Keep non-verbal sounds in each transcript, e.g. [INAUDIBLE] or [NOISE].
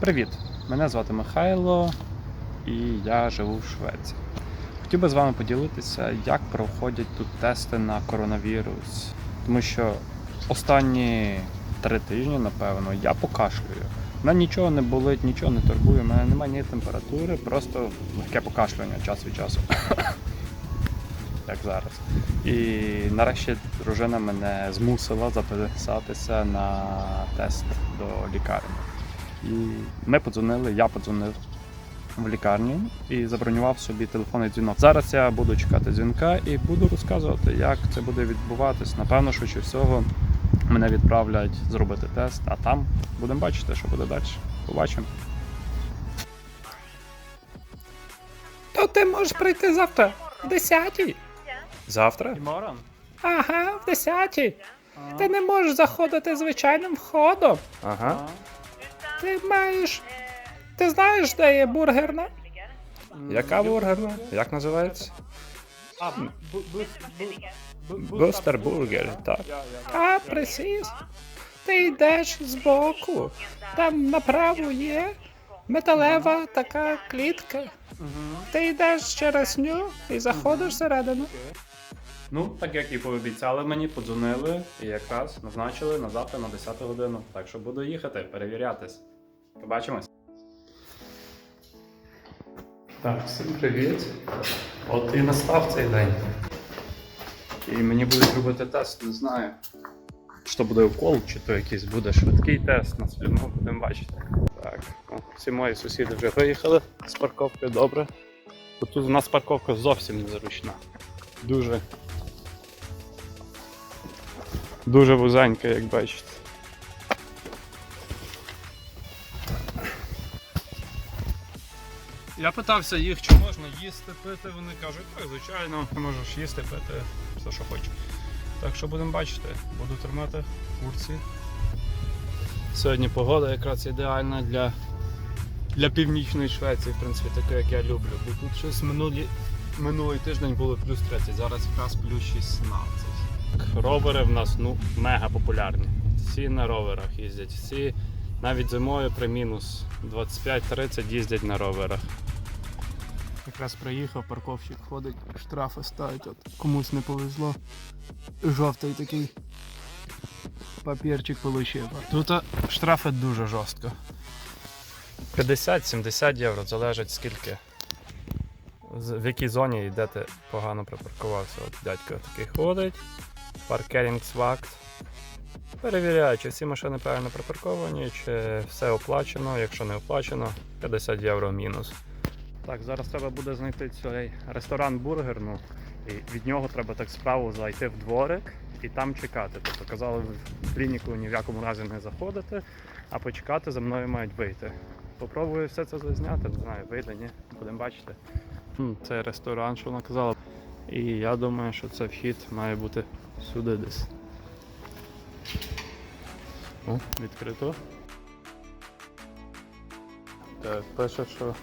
Привіт! Мене звати Михайло і я живу в Швеції. Хотів би з вами поділитися, як проходять тут тести на коронавірус. Тому що останні три тижні, напевно, я покашлюю. Мене нічого не болить, нічого не турбує, у мене немає ні температури, просто легке покашлювання час від часу. [COUGHS] Як зараз. І нарешті дружина мене змусила записатися на тест до лікарні. І ми подзвонили, я подзвонив в лікарню і забронював собі телефонний дзвінок. Зараз я буду чекати дзвінка і буду розказувати, як це буде відбуватись. Напевно, швидше всього мене відправлять зробити тест, а там будемо бачити, що буде далі. Побачимо. То ти можеш прийти завтра в 10 Завтра? Ага, в 10 Ти не можеш заходити звичайним входом. Ага. Ти маєш. Ти знаєш, де є бургерна? Яка бургерна? Як називається? Бустер бургер, так. А, присіс. Ти йдеш збоку. Там направо є металева така клітка. Ти йдеш через ню і заходиш всередину. Ну, так як і пообіцяли мені, подзвонили і якраз назначили на завтра на 10 годину. Так що буду їхати, перевірятись. Побачимось. Так, всім привіт. От і настав цей день. І мені будуть робити тест, не знаю. То буде укол, чи то якийсь буде швидкий тест на слюну, будемо бачити. Так, ну, всі мої сусіди вже виїхали з парковки, добре. Бо тут у нас парковка зовсім незручна. Дуже Дуже вузенька, як бачите. Я питався їх, чи можна їсти, пити. Вони кажуть, так, звичайно, можеш їсти, пити, все, що хочеш. Так що будемо бачити, буду тримати в курсі. Сьогодні погода якраз ідеальна для, для північної Швеції, в принципі, таке, як я люблю. Бо тут щось минулі, минулий тиждень було плюс 30, зараз якраз плюс 16. Ровери в нас ну, мега популярні. Всі на роверах їздять, всі навіть зимою при мінус 25-30 їздять на роверах. Якраз приїхав, парковщик ходить, штрафи ставить, от комусь не повезло. Жовтий такий папірчик получив. Тут штрафи дуже жорстко. 50-70 євро, залежить скільки. В якій зоні і де ти погано припаркувався. От дядько такий ходить. Паркерінг свакт. Перевіряю, чи всі машини правильно припарковані, чи все оплачено. Якщо не оплачено, 50 євро мінус. Так, зараз треба буде знайти цей ресторан бургерну. І від нього треба так справу зайти в дворик і там чекати. Тобто казали в клініку ні в якому разі не заходити, а почекати за мною мають вийти. Попробую все це зазняти, не знаю, вийде, ні, будемо бачити. Це ресторан, що вона казала. І я думаю, що це вхід має бути сюди десь. О, відкрито. Так, пише, що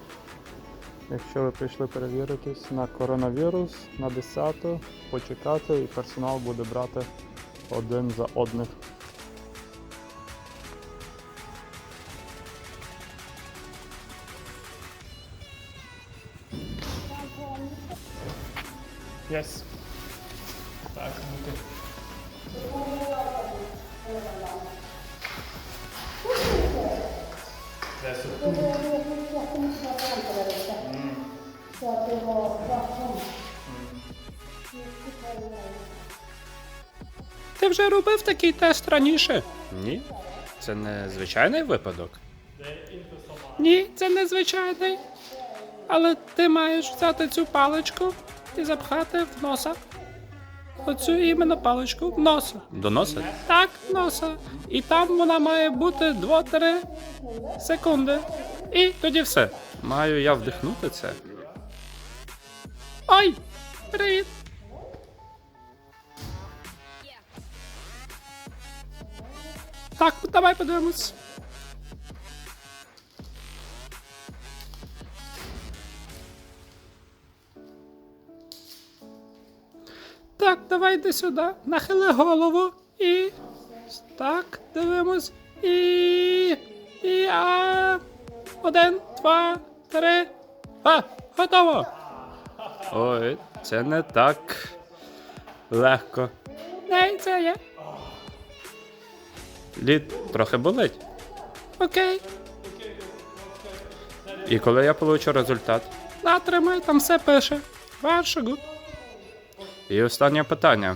якщо ви прийшли перевіритись на коронавірус на 10 почекати і персонал буде брати один за одних. Yes. Так, ну ти. Це супер. Ти вже робив такий тест раніше? Ні, це не звичайний випадок. Ні, це не звичайний. Але ти маєш взяти цю паличку і запхати в носа. Оцю іменно паличку в носа. Доносить? Так, носа. І там вона має бути 2-3 секунди. І тоді все. Маю я вдихнути це. Ой! Привіт! Так, давай подивимось. Давай йди сюди. Нахили голову і. Так, дивимось. І. І. А. Один, два, три. А, готово. Ой, це не так легко. Не, це є. Лід трохи болить. Окей. І коли я получу результат? На, тримай, там все пише. Ваше гуд. І останнє питання.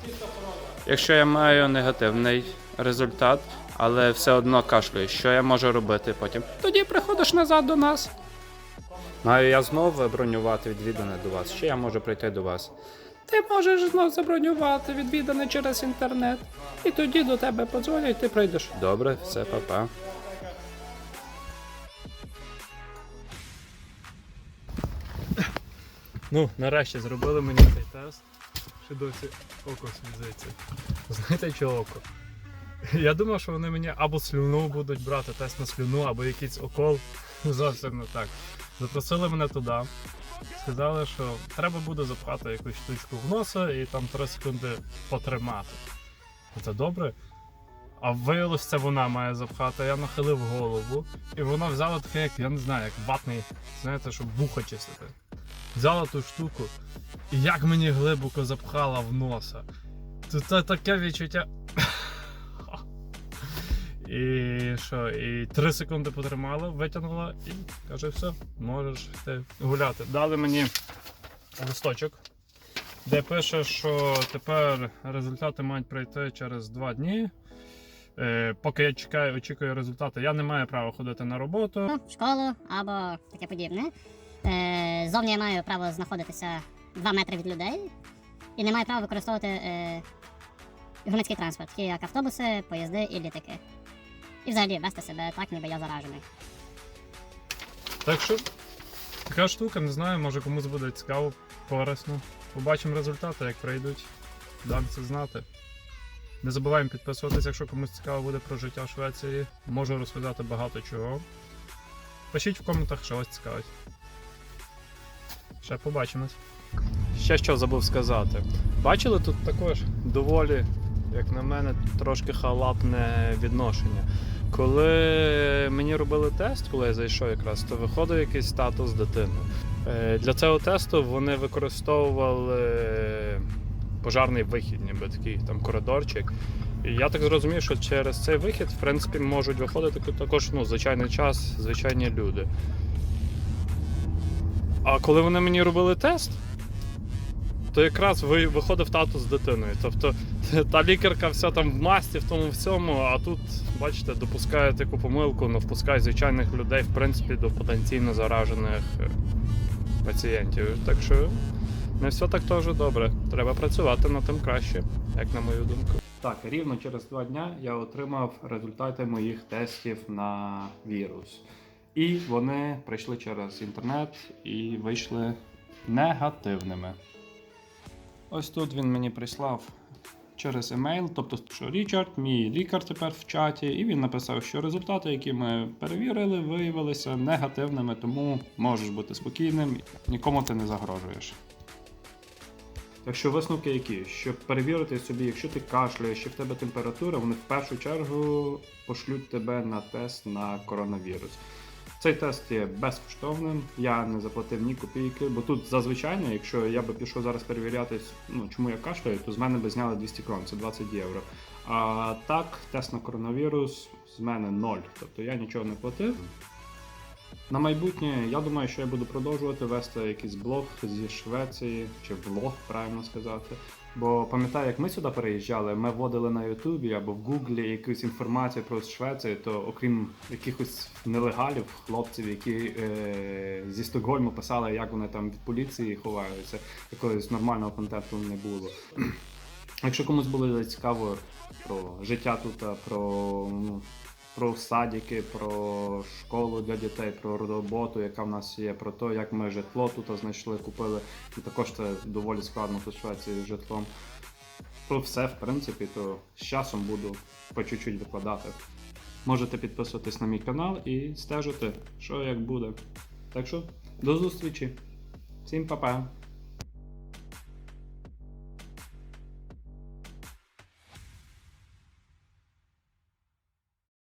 Якщо я маю негативний результат, але все одно кашлюю, що я можу робити потім? Тоді приходиш назад до нас. Маю я знову бронювати відвідане до вас, чи я можу прийти до вас? Ти можеш знов забронювати відвідане через інтернет. І тоді до тебе подзвонять, ти прийдеш. Добре, все, па-па. Ну, нарешті зробили мені цей тест. Ще досі око слізиться. Знаєте, що око? Я думав, що вони мені або слюну будуть брати, тест на слюну, або якийсь окол. Зовсім не так. Запросили мене туди. Сказали, що треба буде запхати якусь штучку в носа і там 3 секунди потримати. Це добре. А виявилось, це вона має запхати. Я нахилив голову, і вона взяла таке, як я не знаю, як ватний, знаєте, щоб вухо чистити взяла ту штуку і як мені глибоко запхала в носа. Це, це таке відчуття. [LAUGHS] І що, і 3 секунди потримала, витягнула і каже, все, можеш йти гуляти. Дали мені листочок, де пише, що тепер результати мають прийти через 2 дні. Е, поки я чекаю, очікую результати, я не маю права ходити на роботу. в школу або таке подібне. Е, зовні я маю право знаходитися 2 метри від людей і не маю права використовувати е, громадський транспорт, такі як автобуси, поїзди і літаки. І взагалі вести себе так, ніби я заражений. Так що така штука, не знаю, може комусь буде цікаво, корисно. Побачимо результати, як прийдуть. Дам це знати. Не забуваємо підписуватися, якщо комусь цікаво буде про життя в Швеції. Можу розказати багато чого. Пишіть в коментах, що вас цікавить. Ще побачимось. Ще що забув сказати. Бачили тут також доволі, як на мене, трошки халатне відношення. Коли мені робили тест, коли я зайшов якраз, то виходив якийсь статус дитини. Е, Для цього тесту вони використовували пожарний вихід, ніби такий там коридорчик. І я так зрозумів, що через цей вихід, в принципі, можуть виходити також ну, звичайний час, звичайні люди. А коли вони мені робили тест, то якраз ви- виходив тато з дитиною. Тобто [LAUGHS] та лікарка вся там в масті, в тому всьому, а тут, бачите, допускає таку помилку, не впускає звичайних людей, в принципі, до потенційно заражених е, пацієнтів. Так що не все так теж добре. Треба працювати над тим краще, як на мою думку. Так, рівно через два дня я отримав результати моїх тестів на вірус. І вони прийшли через інтернет і вийшли негативними. Ось тут він мені прислав через емейл, тобто, що Річард, мій лікар тепер в чаті, і він написав, що результати, які ми перевірили, виявилися негативними, тому можеш бути спокійним, нікому ти не загрожуєш. Так що висновки які? Щоб перевірити собі, якщо ти кашляєш, що в тебе температура, вони в першу чергу пошлють тебе на тест на коронавірус. Цей тест є безкоштовним, я не заплатив ні копійки, бо тут зазвичай, якщо я би пішов зараз перевірятись, ну чому я кашляю, то з мене би зняли 200 крон, це 20 євро. А так, тест на коронавірус з мене 0, тобто я нічого не платив. На майбутнє, я думаю, що я буду продовжувати вести якийсь блог зі Швеції, чи влог, правильно сказати. Бо пам'ятаю, як ми сюди переїжджали, ми вводили на Ютубі або в Гуглі якусь інформацію про Швецію, то окрім якихось нелегалів, хлопців, які е, зі Стокгольму писали, як вони там від поліції ховаються, якогось нормального контенту не було. Якщо комусь було цікаво про життя тут, про, ну, про садики, про школу для дітей, про роботу, яка в нас є, про те, як ми житло тут знайшли, купили. І також це доволі складно тут з житлом. Про все, в принципі, то з часом буду по чуть-чуть викладати. Можете підписуватись на мій канал і стежити, що як буде. Так що до зустрічі. Всім па-па!